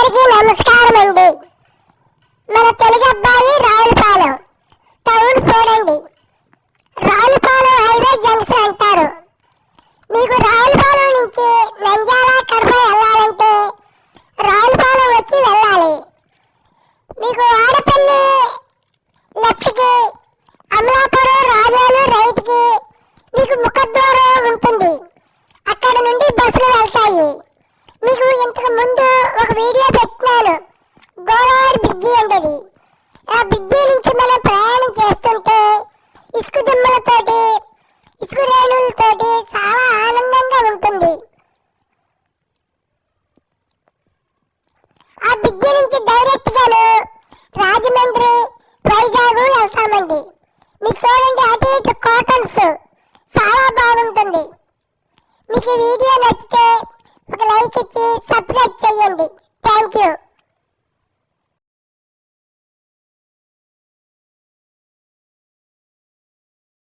ఇప్పటికి నమస్కారం అండి మన తెలుగు అబ్బాయి రావులపాలెం టౌన్ చూడండి. రావులపాలెం హైవే జంక్షన్ అంటారు. మీకు రావులపాలెం నుంచి నంజాల కడప వెళ్ళాలంటే రావులపాలెం వచ్చి వెళ్ళాలి. మీకు ఆడపల్లి లెఫ్ట్కి అమలాపురం రాజాలు రైట్కి మీకు ముఖద్వారం ఉంటుంది. అక్కడ నుండి బస్సులు వెళ్తాయి. మీకు ఇంతకు ముందు ఒక వీడియో పెట్టినాను. గోదావరి బ్రిడ్జి ఉండేది ఆ బ్రిడ్జి నుంచి మనం ప్రయాణం చేస్తుంటే ఇసుక దుమ్మలతోటి ఇసుక రేణులతోటి చాలా ఆనందంగా ఉంటుంది. ఆ బ్రిడ్జి నుంచి డైరెక్ట్గాను రాజమండ్రి వైజాగ్ వెళ్తామండి. మీకు చూడండి అటు ఇటు కాటన్స్ చాలా బాగుంటుంది. మీకు ఈ వీడియో నచ్చితే ఒక లైక్ ఇచ్చి సబ్స్క్రైబ్ చేయండి. Thank you